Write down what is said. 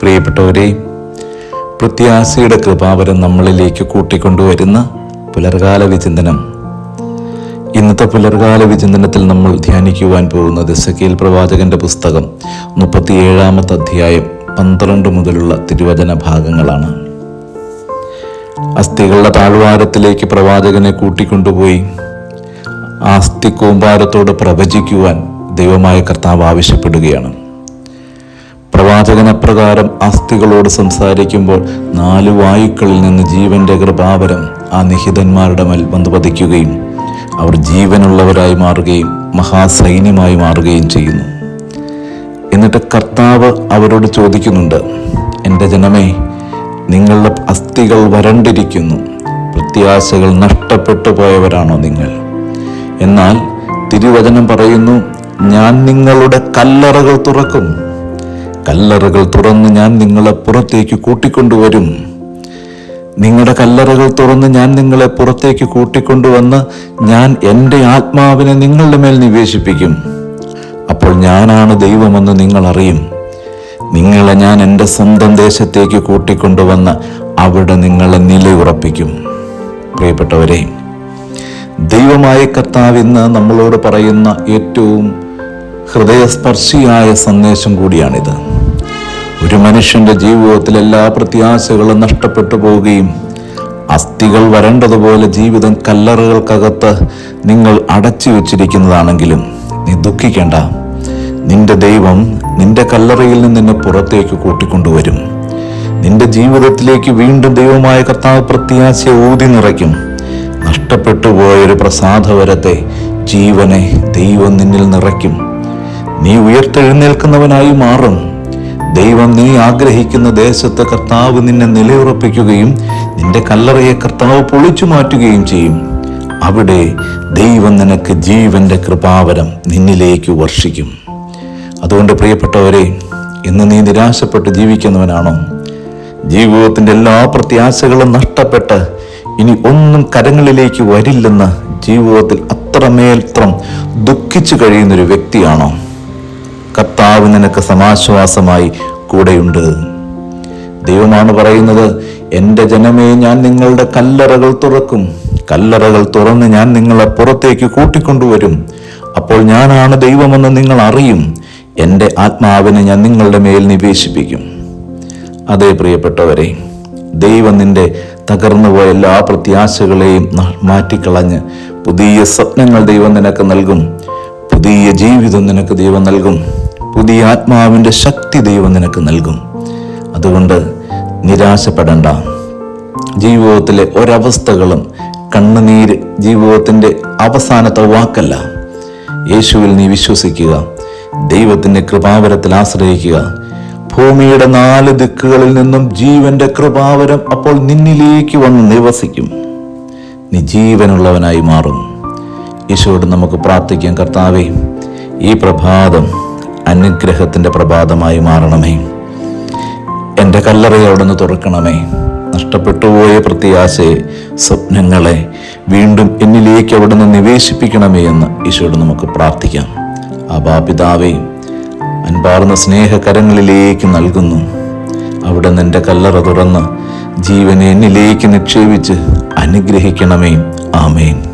പ്രിയപ്പെട്ടവരെ പ്രത്യാശയുടെ കൃപാവരം നമ്മളിലേക്ക് കൂട്ടിക്കൊണ്ടുവരുന്ന പുലർകാല വിചിന്തനം. ഇന്നത്തെ പുലർകാല വിചിന്തനത്തിൽ നമ്മൾ ധ്യാനിക്കുവാൻ പോകുന്നത് സഖീൽ പ്രവാചകന്റെ പുസ്തകം മുപ്പത്തിയേഴാമത്തെ അധ്യായം പന്ത്രണ്ട് മുതലുള്ള തിരുവചന ഭാഗങ്ങളാണ്. അസ്ഥികളുടെ താഴ്വാരത്തിലേക്ക് പ്രവാചകനെ കൂട്ടിക്കൊണ്ടുപോയി ആ അസ്ഥി കൂമ്പാരത്തോട് പ്രവചിക്കുവാൻ ദൈവമായ കർത്താവ് ആവശ്യപ്പെടുകയാണ്. പ്രവാചകൻ അപ്രകാരം അസ്ഥികളോട് സംസാരിക്കുമ്പോൾ നാല് വായുക്കളിൽ നിന്ന് ജീവന്റെ കൃപാവരം ആ നിഹിതന്മാരുടെ മേൽ വന്ന് പതിക്കുകയും അവർ ജീവനുള്ളവരായി മാറുകയും മഹാസൈന്യമായി മാറുകയും ചെയ്യുന്നു. എന്നിട്ട് കർത്താവ് അവരോട് ചോദിക്കുന്നുണ്ട് എന്റെ ജനമേ നിങ്ങളുടെ അസ്ഥികൾ വരണ്ടിരിക്കുന്നു. പ്രത്യാശകൾ നഷ്ടപ്പെട്ടു പോയവരാണോ നിങ്ങൾ? എന്നാൽ തിരുവചനം പറയുന്നു ഞാൻ നിങ്ങളുടെ കല്ലറകൾ തുറക്കും. കല്ലറകൾ തുറന്ന് ഞാൻ നിങ്ങളെ പുറത്തേക്ക് കൂട്ടിക്കൊണ്ടുവരും. നിങ്ങളുടെ കല്ലറകൾ തുറന്ന് ഞാൻ നിങ്ങളെ പുറത്തേക്ക് കൂട്ടിക്കൊണ്ടുവന്ന് ഞാൻ എന്റെ ആത്മാവിനെ നിങ്ങളുടെ മേൽ നിവേശിപ്പിക്കും. അപ്പോൾ ഞാനാണ് ദൈവമെന്ന് നിങ്ങൾ അറിയും. നിങ്ങളെ ഞാൻ എന്റെ സ്വന്തം ദേശത്തേക്ക് കൂട്ടിക്കൊണ്ടുവന്ന് അവിടെ നിങ്ങളെ നിലയുറപ്പിക്കും. പ്രിയപ്പെട്ടവരെ ദൈവമായ കർത്താവ് ഇന്ന് നമ്മളോട് പറയുന്ന ഏറ്റവും ഹൃദയസ്പർശിയായ സന്ദേശം കൂടിയാണിത്. ഒരു മനുഷ്യന്റെ ജീവിതത്തിൽ എല്ലാ പ്രത്യാശകളും നഷ്ടപ്പെട്ടു പോവുകയും അസ്ഥികൾ വരേണ്ടതുപോലെ ജീവിതം കല്ലറുകൾക്കകത്ത് നിങ്ങൾ അടച്ചു വെച്ചിരിക്കുന്നതാണെങ്കിലും നീ ദുഃഖിക്കേണ്ട. നിന്റെ ദൈവം നിന്റെ കല്ലറയിൽ നിന്ന് നിന്നെ പുറത്തേക്ക് കൂട്ടിക്കൊണ്ടുവരും. നിന്റെ ജീവിതത്തിലേക്ക് വീണ്ടും ദൈവമായ കർത്താവ് പ്രത്യാശ ഊതി നിറയ്ക്കും. നഷ്ടപ്പെട്ടു പോയൊരു പ്രസാദവരത്തെ ജീവനെ ദൈവം നിന്നിൽ നിറയ്ക്കും. നീ ഉയർത്തെഴുന്നേൽക്കുന്നവനായി മാറും. ദൈവം നീ ആഗ്രഹിക്കുന്ന ദേശത്ത് കർത്താവ് നിന്നെ നിലയുറപ്പിക്കുകയും നിന്റെ കല്ലറയെ കർത്താവ് പൊളിച്ചു മാറ്റുകയും ചെയ്യും. അവിടെ ദൈവം നിനക്ക് ജീവന്റെ കൃപാവരം നിന്നിലേക്ക് വർഷിക്കും. അതുകൊണ്ട് പ്രിയപ്പെട്ടവരെ ഇന്ന് നീ നിരാശപ്പെട്ട് ജീവിക്കുന്നവനാണോ? ജീവിതത്തിന്റെ എല്ലാ പ്രത്യാശകളും നഷ്ടപ്പെട്ട് ഇനി ഒന്നും കരങ്ങളിലേക്ക് വരില്ലെന്ന് ജീവിതത്തിൽ അത്രമേൽത്രം ദുഃഖിച്ചു കഴിയുന്നൊരു വ്യക്തിയാണോ? കർത്താവ് നിനക്ക് സമാശ്വാസമായി കൂടെയുണ്ട്. ദൈവമാണ് പറയുന്നത് എന്റെ ജനമേ ഞാൻ നിങ്ങളുടെ കല്ലറകൾ തുറക്കും. കല്ലറകൾ തുറന്ന് ഞാൻ നിങ്ങളെ പുറത്തേക്ക് കൂട്ടിക്കൊണ്ടുവരും. അപ്പോൾ ഞാനാണ് ദൈവമെന്ന് നിങ്ങൾ അറിയും. എന്റെ ആത്മാവിനെ ഞാൻ നിങ്ങളുടെ മേൽ നിവേശിപ്പിക്കും. അതേ പ്രിയപ്പെട്ടവരെ ദൈവം നിന്റെ തകർന്നുപോയ എല്ലാ പ്രത്യാശകളെയും മാറ്റിക്കളഞ്ഞ് പുതിയ സ്വപ്നങ്ങൾ ദൈവം നിനക്ക് നൽകും. പുതിയ ജീവിതം നിനക്ക് ദൈവം നൽകും. പുതിയ ആത്മാവിന്റെ ശക്തി ദൈവം നിനക്ക് നൽകും. അതുകൊണ്ട് നിരാശപ്പെടണ്ട. ജീവിതത്തിലെ ഒരവസ്ഥകളും കണ്ണുനീര് ജീവിതത്തിന്റെ അവസാനത്തെ വാക്കല്ല. യേശുവിൽ നീ വിശ്വസിക്കുക. ദൈവത്തിന്റെ കൃപാവരത്തിൽ ആശ്രയിക്കുക. ഭൂമിയുടെ നാല് ദിക്കുകളിൽ നിന്നും ജീവന്റെ കൃപാവരം അപ്പോൾ നിന്നിലേക്ക് വന്ന് നിവസിക്കും. നീ ജീവനുള്ളവനായി മാറും. ഈശോയോട് നമുക്ക് പ്രാർത്ഥിക്കാം കർത്താവേ ഈ പ്രഭാതം അനുഗ്രഹത്തിന്റെ പ്രഭാതമായി മാറണമേ. എന്റെ കല്ലറയോടൊന്ന് തുറക്കണമേ. നഷ്ടപ്പെട്ടുപോയ പ്രത്യാശയെ സ്വപ്നങ്ങളെ വീണ്ടും എന്നിലേക്ക് അവിടുന്ന് നിവേശിപ്പിക്കണമേ എന്ന് ഈശോയോട് നമുക്ക് പ്രാർത്ഥിക്കാം. അബാപിതാവേ അൻപാർന്ന സ്നേഹകരങ്ങളിലേക്ക് നൽകുന്നു. അവിടെ നിന്റെ കല്ലറ തുറന്ന് ജീവനെ എന്നിലേക്ക് നിക്ഷേപിച്ച് അനുഗ്രഹിക്കണമേ. ആമേൻ.